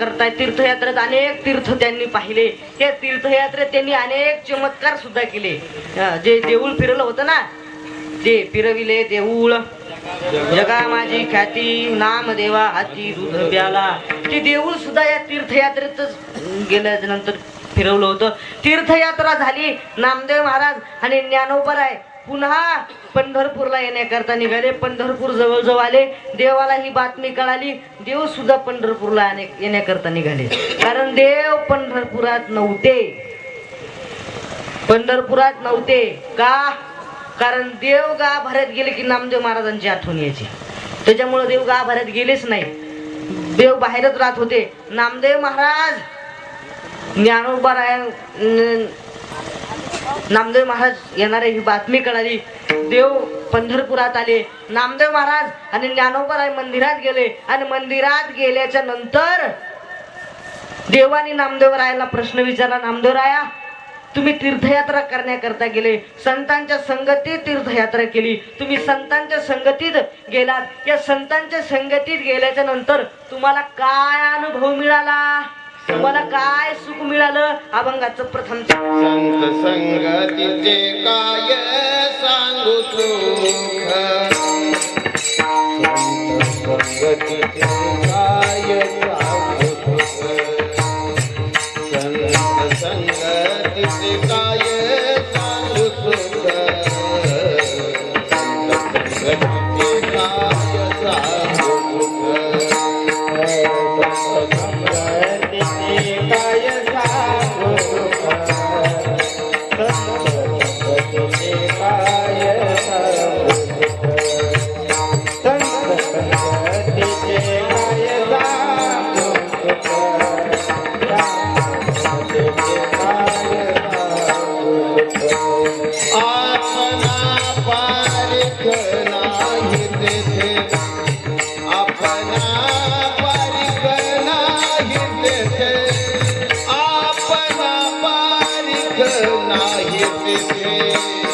करताय तीर्थयात्रेत अनेक तीर्थ त्यांनी पाहिले. त्या तीर्थयात्रेत त्यांनी अनेक चमत्कार सुद्धा केले. जे देऊळ फिरलं होतं ना ते फिरविले देऊळ. जगा माझी ख्याती नाम देवा हाती दूध प्याला ते देऊळ सुद्धा या तीर्थयात्रेतच गेल्याच्यानंतर फिरवलं होतं. तीर्थयात्रा झाली. नामदेव महाराज आणि ज्ञानोबराय पुन्हा पंढरपूरला येण्याकरता निघाले. पंढरपूर जवळजवळ आले. देवाला ही बातमी कळाली. देव सुद्धा पंढरपूरला येण्याकरता निघाले. कारण देव पंढरपुरात नव्हते. पंढरपुरात नव्हते. का? कारण देव गाभाऱ्यात गेले की नामदेव महाराजांची आठवण यायची. त्याच्यामुळे देव गाभाऱ्यात गेलेच नाही. देव बाहेरच राहत होते. नामदेव महाराज ज्ञानोबा राय नामदेव महाराज येणारे ही बातमी कळाली. देव पंढरपुरात आले. नामदेव महाराज आणि ज्ञानोबराय मंदिरात गेले. आणि मंदिरात गेल्याच्यानंतर देवानी नामदेवरायाला प्रश्न विचारला नामदेवराया तुम्ही तीर्थयात्रा करण्याकरता गेले. संतांच्या संगतीत तीर्थयात्रा केली. तुम्ही संतांच्या संगतीत गेलात. या संतांच्या संगतीत गेल्याच्यानंतर तुम्हाला काय अनुभव मिळाला? मला काय सुख मिळालं? अभंगाचं प्रथम संत संगतीचे काय सांगू सुख. संत संगतीचे काय सांगू सुख. संत संगतीचे काय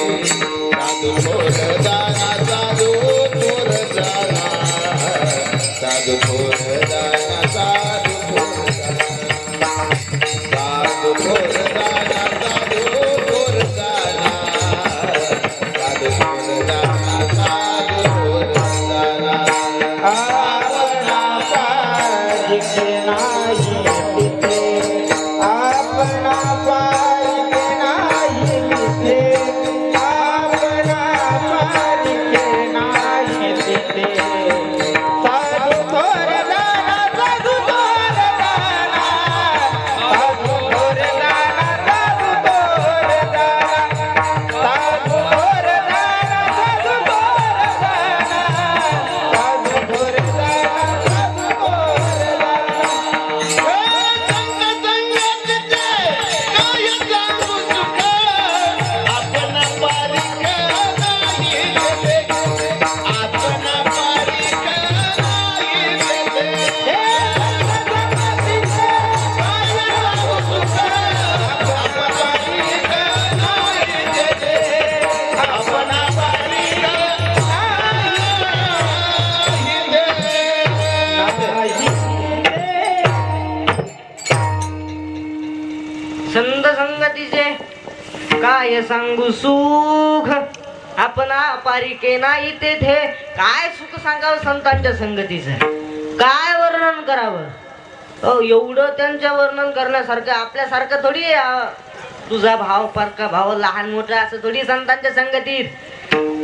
साधू थोर जाना साधू थोर जाना साधू थोर जाना साधू थोर जाना साधू थोर जाना साधू थोर जाना साधू थोर जाना साधू थोर जाना आपणा पारिख नाही काय सांगू सुख? आपण पारिके नाही तेथे. काय सुख सांगावं संतांच्या संगतीचं? काय वर्णन करावं? एवढं त्यांच्या वर्णन करण्यासारखं आपल्यासारखं थोडी तुझा भाव पारका भाव लहान मोठा असं थोडी संतांच्या संगतीत.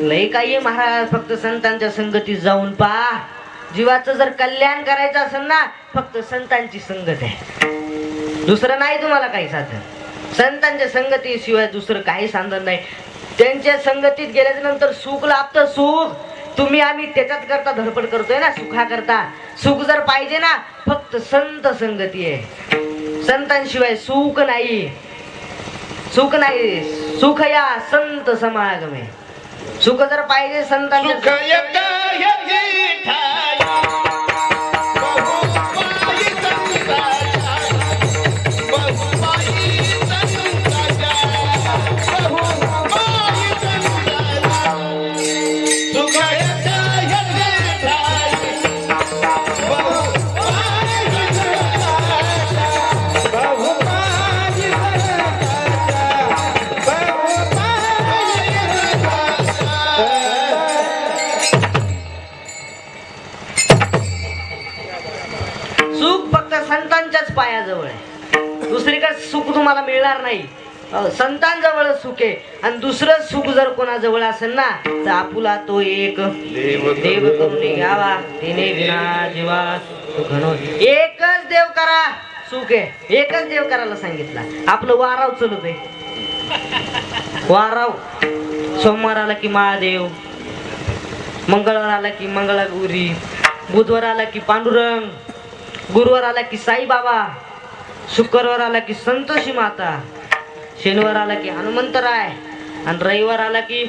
लय काही महाराज फक्त संतांच्या संगतीत जाऊन पहा. जीवाचं जर कल्याण करायचं असेल ना फक्त संतांची संगत आहे. दुसरं नाही तुम्हाला काही साधन. संतांच्या संगतीशिवाय दुसरं काही साधन नाही. त्यांच्या संगतीत गेल्याच्यानंतर सुख लाभतं सुख. तुम्ही आम्ही त्याच्यात करता धडपड करतोय ना सुखा करता सुख जर पाहिजे ना फक्त संत संगती आहे. संतांशिवाय सुख नाही. सुख नाही. सुख या संत समागम. आहे सुख जर पाहिजे संतांच्या तुम्हाला मिळणार नाही. संतांजवळ सुख आहे. आणि दुसरं सुख जर कोणाजवळ असेल ना तर आपुला तो एक देव करून घ्यावा. तिने विना जीवा सुख नव्हते. एकच देव करा सुख आहे. एकच देव करायला सांगितलं. आपलं वाराव चलत आहे. वाराव. सोमवार आला की महादेव. मंगळवार आला की मंगळागौरी. बुधवार आला की पांडुरंग. गुरुवार आला की साईबाबा. शुक्रवार आला की संतोषी माता शनिवार आला की हनुमंतराय आणि रविवार आला की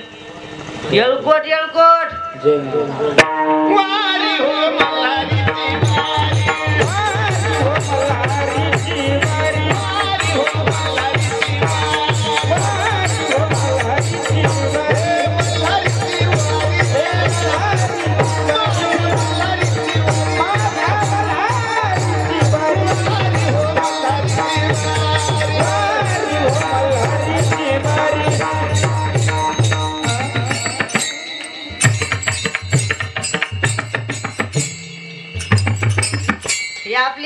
येळकोट येळकोट. वारी हो मल्हारीची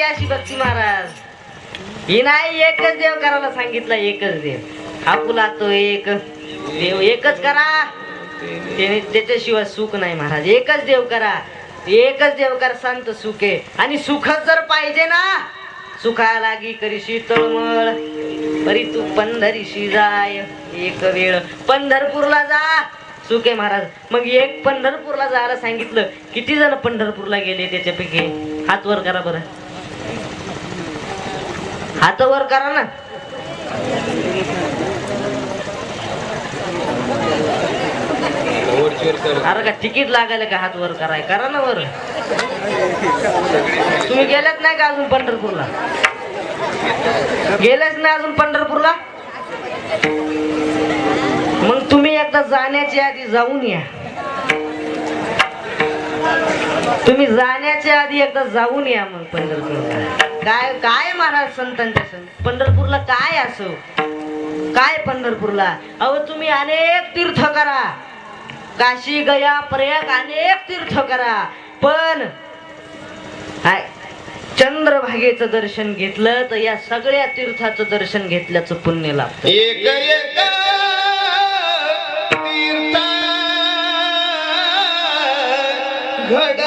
अशी भक्ती महाराज. ही नाही एकच देव करायला सांगितलं एकच देव. आपुला तो एक. देव एकच करा. त्याने त्याच्याशिवाय सुख नाही महाराज. एकच देव करा. एकच देव कर संत सुख. आहे आणि सुखच जर पाहिजे ना सुखा लागी करीशी तळमळ. परी तू पंढरीशी जाय एक वेळ. पंढरपूरला जा. सुख आहे महाराज. मग एक पंढरपूरला जायला सांगितलं. किती जण पंढरपूरला गेले त्याच्यापैकी? हात वर करा बरं. हात वर करा ना. अरे का तिकीट लागायला का हात वर कराय? करा ना वर. तुम्ही गेल्यात नाही का अजून पंढरपूरला? गेलेच नाही अजून पंढरपूरला? मग तुम्ही एकदा जाण्याच्या आधी जाऊन या. तुम्ही जाण्याच्या आधी एकदा जाऊन या मग पंढरपूरला काय काय महाराज संतांच्या संत पंढरपूरला काय असो? काय पंढरपूरला? अहो तुम्ही अनेक तीर्थ करा. काशी गया प्रयाग अनेक तीर्थ करा. पण हाय चंद्रभागेचं दर्शन घेतलं तर या सगळ्या तीर्थाचं दर्शन घेतल्याचं पुण्य लाभतं. एक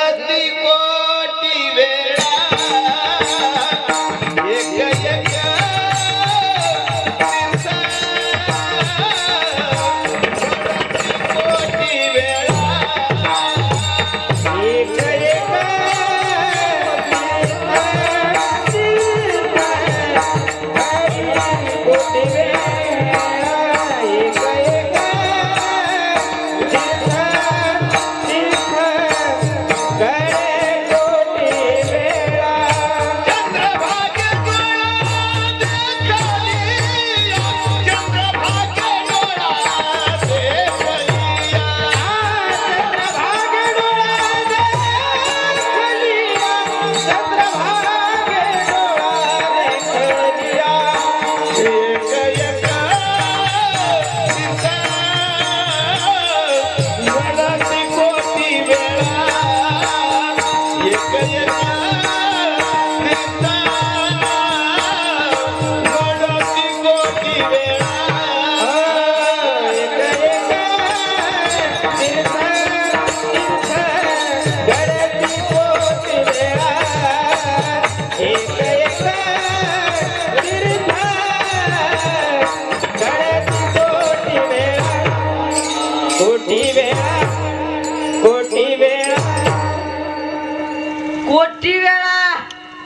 कोटी वेळा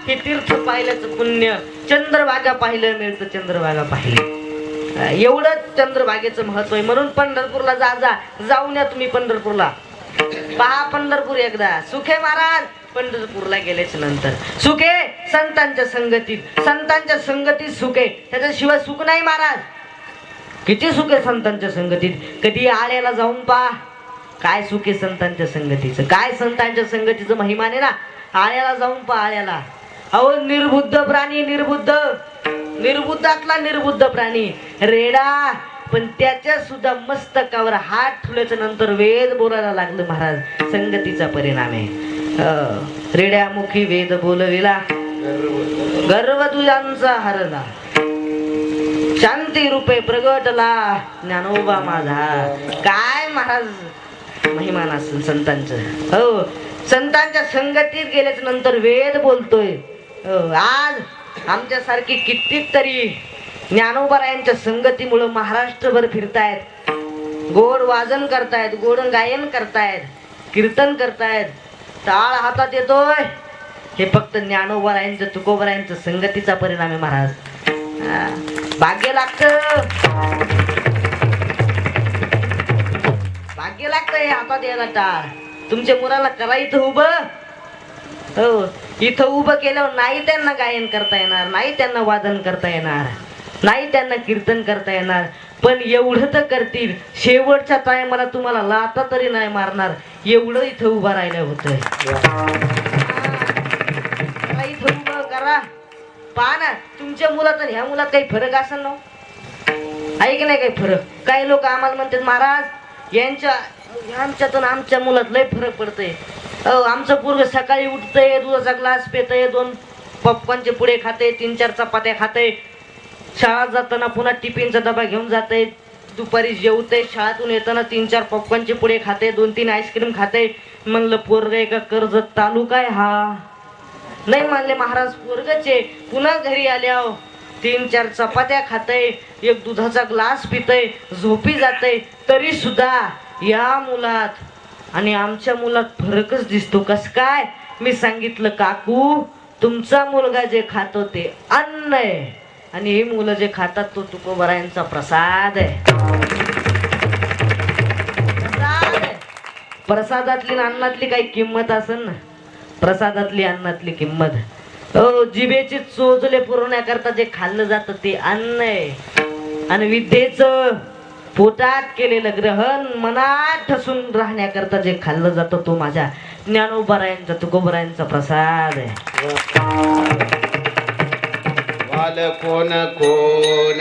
हे तीर्थ पाहिल्याचं पुण्य चंद्रभागा पाहिलं मिळतं चंद्रभागा पाहिले. एवढंच चंद्रभागेचं महत्त्व आहे. म्हणून पंढरपूरला जा जा. जाऊन या तुम्ही पंढरपूरला. पहा पंढरपूर एकदा. सुखे महाराज पंढरपूरला गेल्याच्यानंतर. सुखे संतांच्या संगतीत. संतांच्या संगतीत सुखे. त्याच्याशिवाय सुख नाही महाराज. किती सुख आहे संतांच्या संगतीत. कधी आळ्याला जाऊन पहा. काय सुख आहे संतांच्या संगतीचं? काय संतांच्या संगतीचं महिमाने ना? आळ्याला जाऊन पहा आळ्याला. अहो निर्बुद्ध प्राणी निर्बुद्ध. निर्बुद्धातला निर्बुद्ध प्राणी. रेडा पण त्याच्या सुद्धा मस्तकावर हात ठेवल्याच्या नंतर वेद बोलायला लागलं महाराज. संगतीचा परिणाम आहे. रेड्यामुखी वेद बोलविला. गर्व तुझ्यांचा हरला. शांती रूपे प्रगटला. ज्ञानोबा माझा. काय महाराज? महिमान असेल संतांचं. हो संतांच्या संगतीत गेल्याच नंतर वेद बोलतोय. हो आज आमच्यासारखी कित्येक तरी ज्ञानोबरायांच्या संगतीमुळं महाराष्ट्रभर फिरतायत. गोड वाजन करतायत गोड गायन करतायत कीर्तन करतायत. टाळ हातात येतोय. हे फक्त ज्ञानोबरायांचं तुकोबरायांचं संगतीचा परिणाम आहे महाराज. भाग्य लागत. भाग्य लागतं हे हातात यायला टाळ. तुमच्या मुलाला करा इथं उभं. हो इथं उभं केल्यावर नाही त्यांना गायन करता येणार नाही त्यांना वादन करता येणार नाही त्यांना कीर्तन करता येणार. पण एवढं तर करतील. शेवटच्या टायमाला तुम्हाला लाता तरी नाही मारणार. एवढं इथं उभं राहिलं होतं. करा इथं उभं करा. पहा ना तुमच्या मुलात आणि ह्या मुलात काही फरक असेल ना हो? ऐक आहे की नाही काही फरक. काही लोक आम्हाला म्हणतात महाराज यांच्या आमच्यातून आमच्या मुलात लय फरक पडतंय. अहो आमचं पोरग सकाळी उठतंय दुधाचा ग्लास पेतय दोन पप्पांचे पुढे खाते तीन चार चपात्या खाते शाळा जाताना पुन्हा टिफिनचा डबा घेऊन जाते दुपारी जेवते शाळेतून येताना तीन चार पॉपकॉर्नचे पुढे खाते दोन तीन आईस्क्रीम खाते म्हणलं पोरग एका कर्ज तालुका आहे हा? नाही मानले महाराज पोरगचे. पुन्हा घरी आल्यावर तीन चार चपात्या खाते एक दुधाचा ग्लास पितय झोपी जाते तरी सुद्धा या मुलात आणि आमच्या मुलात फरकच दिसतो. कस काय? मी सांगितलं काकू तुमचा मुलगा जे खातो ते अन्न आहे. आणि हे मुलं जे खातात तो तुकोबरायांचा प्रसाद आहे. प्रसाद प्रसादातली अन्नातली काही किंमत असेल ना? प्रसादातली अन्नातली किंमत. हो जिभेची चोचले पुरवण्याकरता जे खाल्लं जातं ते अन्न आहे. आणि विद्येचं पोटात केलेलं ग्रहण मनात ठसून राहण्याकरता जे खाल्लं जातं तो माझ्या ज्ञानोबरायांचा तुकोबरायांचा प्रसाद आहे. कोण कोण